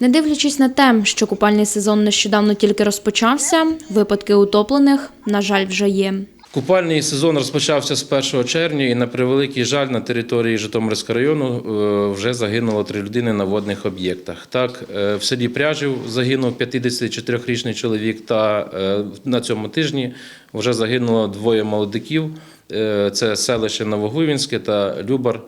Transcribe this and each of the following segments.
Не дивлячись на те, що купальний сезон нещодавно тільки розпочався, випадки утоплених, на жаль, вже є. Купальний сезон розпочався з 1 червня, і на превеликий жаль на території Житомирського району е, вже загинуло три людини на водних об'єктах. Так, е, в селі Пряжів загинув 54-річний чоловік, та е, на цьому тижні вже загинуло двоє молодиків. Це селище Новогуйвінське та Любар.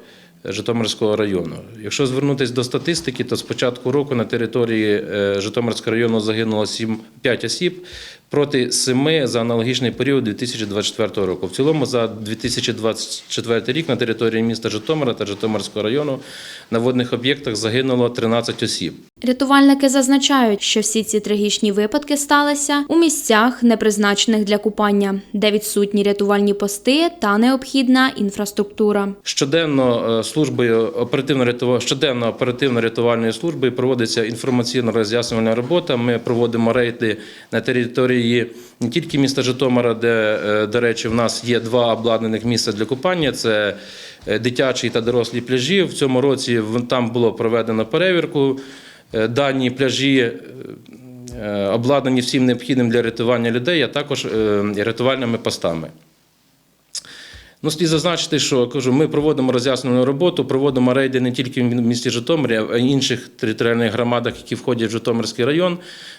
Житомирського району. Якщо звернутися до статистики, то з початку року на території е, Житомирського району загинуло 7, 5 осіб проти 7 за аналогічний період 2024 року. В цілому за 2024 рік на території міста Житомира та Житомирського району на водних об'єктах загинуло 13 осіб. Рятувальники зазначають, що всі ці трагічні випадки сталися у місцях, не призначених для купання, де відсутні рятувальні пости та необхідна інфраструктура. Щоденно е, службою оперативно щоденно оперативно рятувальної служби проводиться інформаційно роз'яснювальна робота. Ми проводимо рейди на території не тільки міста Житомира, де, е, до речі, в нас є два обладнаних місця для купання. Це е, дитячі та дорослі пляжі. В цьому році там було проведено перевірку. Е, Дані пляжі обладнані всім необхідним для рятування людей, а також рятувальними постами. Ну, слід зазначити, що кажу, ми проводимо роз'яснену роботу, проводимо рейди не тільки в місті Житомирі, а й інших територіальних громадах, які входять в Житомирський район.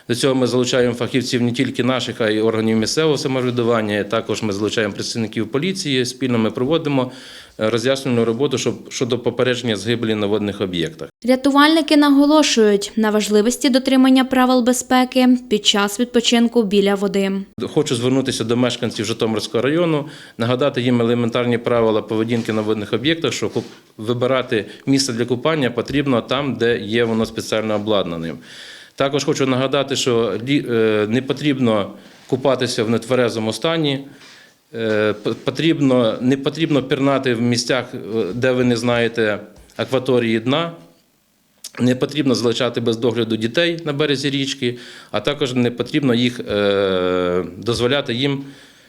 До цього ми залучаємо фахівців не тільки наших, а й органів місцевого самоврядування. Також ми залучаємо представників поліції. Спільно ми проводимо роз'яснену роботу щоб, щодо попередження згибелі на водних об'єктах. Рятувальники наголошують на важливості дотримання правил безпеки під час відпочинку біля води. Хочу звернутися до мешканців Житомирського району, нагадати їм елементарні правила поведінки на водних об'єктах, що вибирати місце для купання потрібно там, де є воно спеціально обладнаним. Також хочу нагадати, що е, не потрібно купатися в нетверезому стані. Е, Потрібно, не потрібно пірнати в місцях, е, де ви не знаєте акваторії дна. Не потрібно залишати без догляду дітей на березі річки, а також не потрібно їх е, дозволяти їм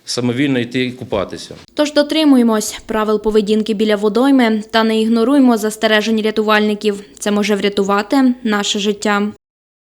самовільно йти купатися. Тож дотримуємось правил поведінки біля водойми та не ігноруймо застережень рятувальників. Це може врятувати наше життя.